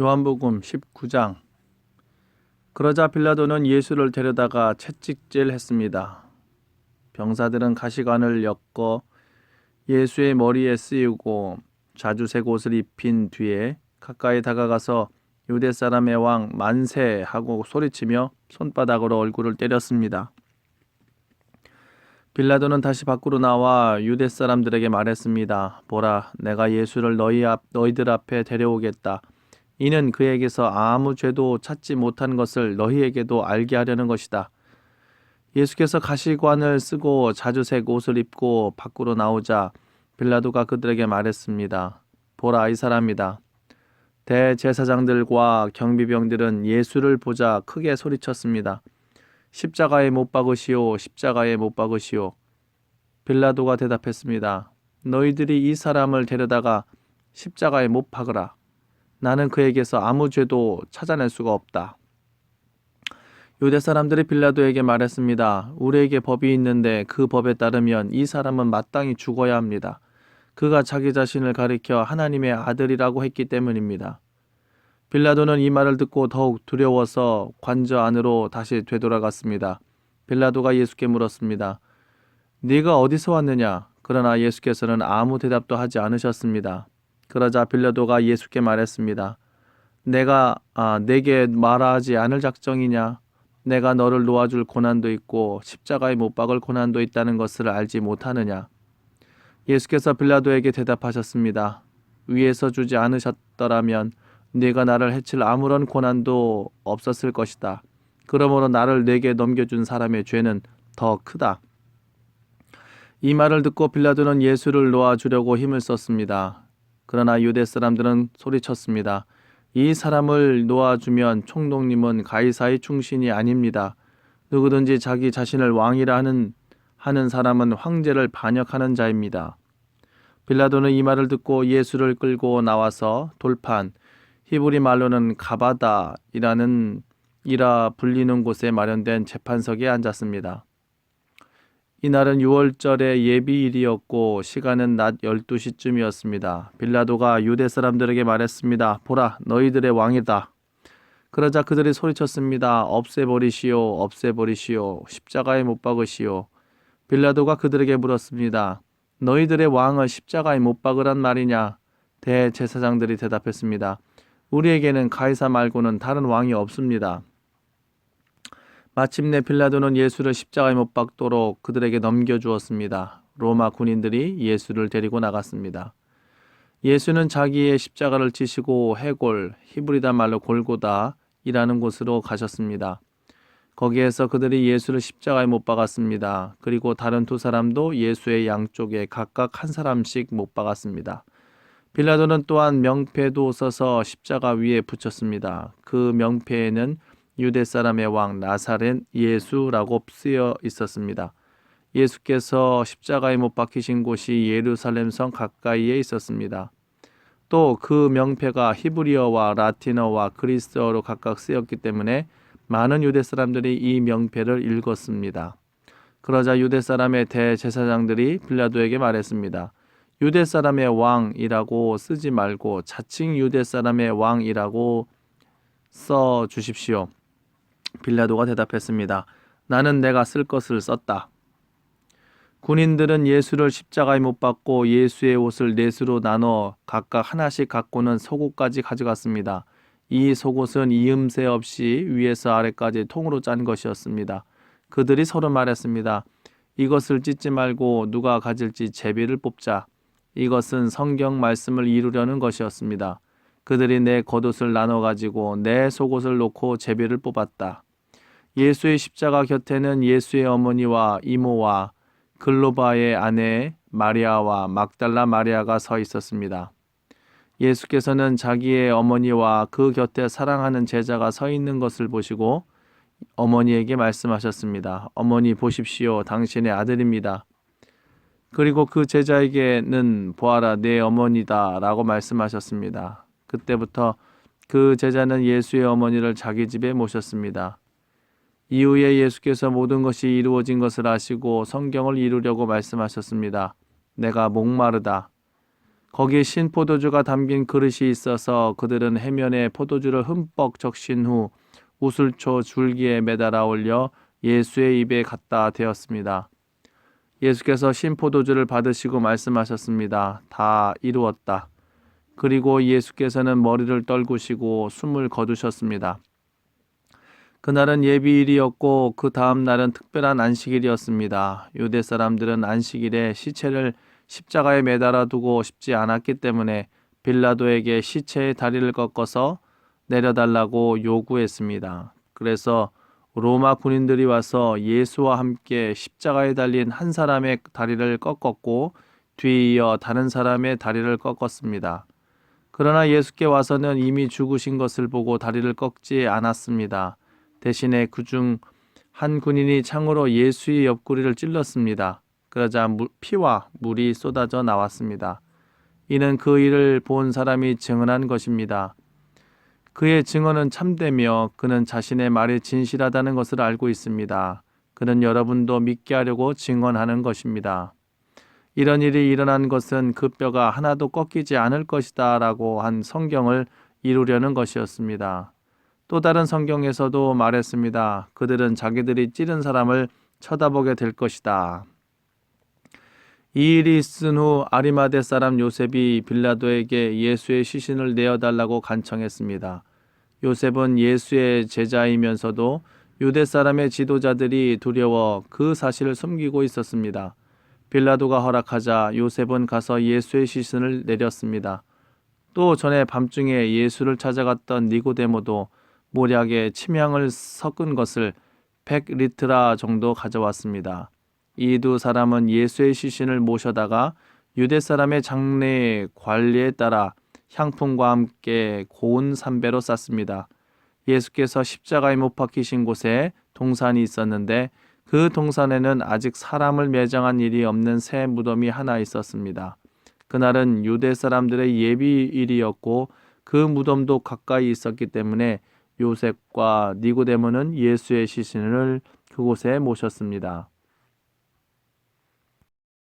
요한복음 19장 그러자 빌라도는 예수를 데려다가 채찍질했습니다. 병사들은 가시관을 엮어 예수의 머리에 쓰이고 자주색 옷을 입힌 뒤에 가까이 다가가서 유대 사람의 왕 만세 하고 소리치며 손바닥으로 얼굴을 때렸습니다. 빌라도는 다시 밖으로 나와 유대 사람들에게 말했습니다. 보라, 내가 예수를 너희 앞 너희들 앞에 데려오겠다. 이는 그에게서 아무 죄도 찾지 못한 것을 너희에게도 알게 하려는 것이다. 예수께서 가시관을 쓰고 자주색 옷을 입고 밖으로 나오자 빌라도가 그들에게 말했습니다. 보라 이 사람이다. 대제사장들과 경비병들은 예수를 보자 크게 소리쳤습니다. 십자가에 못 박으시오, 십자가에 못 박으시오. 빌라도가 대답했습니다. 너희들이 이 사람을 데려다가 십자가에 못 박으라. 나는 그에게서 아무 죄도 찾아낼 수가 없다. 유대 사람들이 빌라도에게 말했습니다. 우리에게 법이 있는데 그 법에 따르면 이 사람은 마땅히 죽어야 합니다. 그가 자기 자신을 가리켜 하나님의 아들이라고 했기 때문입니다. 빌라도는 이 말을 듣고 더욱 두려워서 관저 안으로 다시 되돌아갔습니다. 빌라도가 예수께 물었습니다. 네가 어디서 왔느냐? 그러나 예수께서는 아무 대답도 하지 않으셨습니다. 그러자 빌라도가 예수께 말했습니다. 내가 아, 내게 말하지 않을 작정이냐? 내가 너를 놓아줄 고난도 있고 십자가에 못 박을 고난도 있다는 것을 알지 못하느냐? 예수께서 빌라도에게 대답하셨습니다. 위에서 주지 않으셨더라면 네가 나를 해칠 아무런 고난도 없었을 것이다. 그러므로 나를 내게 넘겨준 사람의 죄는 더 크다. 이 말을 듣고 빌라도는 예수를 놓아주려고 힘을 썼습니다. 그러나 유대 사람들은 소리쳤습니다. 이 사람을 놓아주면 총독님은 가이사의 충신이 아닙니다. 누구든지 자기 자신을 왕이라 하는 하는 사람은 황제를 반역하는 자입니다. 빌라도는 이 말을 듣고 예수를 끌고 나와서 돌판 히브리 말로는 가바다이라는 이라 불리는 곳에 마련된 재판석에 앉았습니다. 이날은 6월절의 예비일이었고 시간은 낮 12시쯤이었습니다. 빌라도가 유대 사람들에게 말했습니다. 보라 너희들의 왕이다. 그러자 그들이 소리쳤습니다. 없애버리시오 없애버리시오 십자가에 못 박으시오. 빌라도가 그들에게 물었습니다. 너희들의 왕을 십자가에 못 박으란 말이냐? 대제사장들이 대답했습니다. 우리에게는 가이사 말고는 다른 왕이 없습니다. 마침내 빌라도는 예수를 십자가에 못 박도록 그들에게 넘겨주었습니다. 로마 군인들이 예수를 데리고 나갔습니다. 예수는 자기의 십자가를 지시고 해골, 히브리다 말로 골고다이라는 곳으로 가셨습니다. 거기에서 그들이 예수를 십자가에 못 박았습니다. 그리고 다른 두 사람도 예수의 양쪽에 각각 한 사람씩 못 박았습니다. 빌라도는 또한 명패도 써서 십자가 위에 붙였습니다. 그 명패에는 유대 사람의 왕 나사렛 예수라고 쓰여 있었습니다. 예수께서 십자가에 못 박히신 곳이 예루살렘 성 가까이에 있었습니다. 또 그 명패가 히브리어와 라틴어와 그리스어로 각각 쓰였기 때문에 많은 유대 사람들이 이 명패를 읽었습니다. 그러자 유대 사람의 대제사장들이 빌라도에게 말했습니다. 유대 사람의 왕이라고 쓰지 말고 자칭 유대 사람의 왕이라고 써 주십시오. 빌라도가 대답했습니다. 나는 내가 쓸 것을 썼다. 군인들은 예수를 십자가에 못 박고 예수의 옷을 넷으로 나눠 각각 하나씩 갖고는 속옷까지 가져갔습니다. 이 속옷은 이음새 없이 위에서 아래까지 통으로 짠 것이었습니다. 그들이 서로 말했습니다. 이것을 찢지 말고 누가 가질지 제비를 뽑자. 이것은 성경 말씀을 이루려는 것이었습니다. 그들이 내 겉옷을 나눠 가지고 내 속옷을 놓고 제비를 뽑았다. 예수의 십자가 곁에는 예수의 어머니와 이모와 글로바의 아내 마리아와 막달라 마리아가 서 있었습니다. 예수께서는 자기의 어머니와 그 곁에 사랑하는 제자가 서 있는 것을 보시고 어머니에게 말씀하셨습니다. 어머니 보십시오. 당신의 아들입니다. 그리고 그 제자에게는 보아라 내 어머니다 라고 말씀하셨습니다. 그때부터 그 제자는 예수의 어머니를 자기 집에 모셨습니다. 이후에 예수께서 모든 것이 이루어진 것을 아시고 성경을 이루려고 말씀하셨습니다. 내가 목마르다. 거기 신 포도주가 담긴 그릇이 있어서 그들은 해면에 포도주를 흠뻑 적신 후 우슬초 줄기에 매달아 올려 예수의 입에 갖다 대었습니다. 예수께서 신 포도주를 받으시고 말씀하셨습니다. 다 이루었다. 그리고 예수께서는 머리를 떨구시고 숨을 거두셨습니다. 그날은 예비일이었고 그 다음 날은 특별한 안식일이었습니다. 유대 사람들은 안식일에 시체를 십자가에 매달아 두고 싶지 않았기 때문에 빌라도에게 시체의 다리를 꺾어서 내려달라고 요구했습니다. 그래서 로마 군인들이 와서 예수와 함께 십자가에 달린 한 사람의 다리를 꺾었고 뒤이어 다른 사람의 다리를 꺾었습니다. 그러나 예수께 와서는 이미 죽으신 것을 보고 다리를 꺾지 않았습니다. 대신에 그중 한 군인이 창으로 예수의 옆구리를 찔렀습니다. 그러자 물- 피와 물이 쏟아져 나왔습니다. 이는 그 일을 본 사람이 증언한 것입니다. 그의 증언은 참되며 그는 자신의 말이 진실하다는 것을 알고 있습니다. 그는 여러분도 믿게 하려고 증언하는 것입니다. 이런 일이 일어난 것은 그 뼈가 하나도 꺾이지 않을 것이다 라고 한 성경을 이루려는 것이었습니다. 또 다른 성경에서도 말했습니다. 그들은 자기들이 찌른 사람을 쳐다보게 될 것이다. 이 일이 있은 후 아리마대 사람 요셉이 빌라도에게 예수의 시신을 내어달라고 간청했습니다. 요셉은 예수의 제자이면서도 유대 사람의 지도자들이 두려워 그 사실을 숨기고 있었습니다. 빌라도가 허락하자 요셉은 가서 예수의 시신을 내렸습니다. 또 전에 밤중에 예수를 찾아갔던 니고데모도 모략에 침향을 섞은 것을 100리트라 정도 가져왔습니다. 이 두 사람은 예수의 시신을 모셔다가 유대 사람의 장례 관리에 따라 향품과 함께 고운 삼배로 쌌습니다. 예수께서 십자가에 못 박히신 곳에 동산이 있었는데 그 동산에는 아직 사람을 매장한 일이 없는 새 무덤이 하나 있었습니다. 그날은 유대 사람들의 예비일이었고 그 무덤도 가까이 있었기 때문에 요셉과 니고데모는 예수의 시신을 그곳에 모셨습니다.